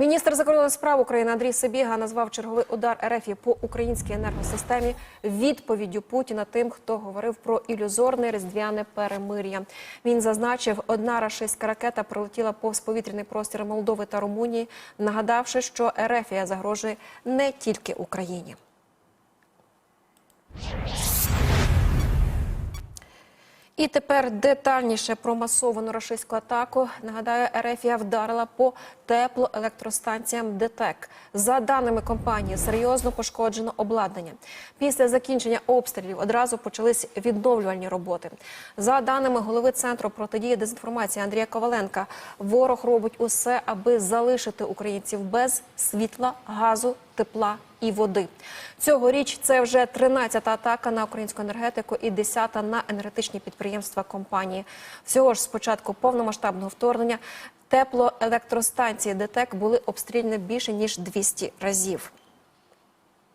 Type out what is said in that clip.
Міністр закордонних справ України Андрій Сибіга назвав черговий удар РФ по українській енергосистемі відповіддю Путіна тим, хто говорив про ілюзорне різдвяне перемир'я. Він зазначив, одна рашистська ракета пролетіла повз повітряний простір Молдови та Румунії, нагадавши, що РФ загрожує не тільки Україні. І тепер детальніше про масовану рашистську атаку. Нагадаю, Ерефія вдарила по теплоелектростанціям ДТЕК. За даними компанії, серйозно пошкоджено обладнання. Після закінчення обстрілів одразу почались відновлювальні роботи. За даними голови центру протидії дезінформації Андрія Коваленка, ворог робить усе, аби залишити українців без світла, газу, тепла і води. Цьогоріч це вже 13-та атака на українську енергетику і 10-та на енергетичні підприємства компанії. Всього ж з початку повномасштабного вторгнення теплоелектростанції ДТЕК були обстріляні більше ніж 200 разів.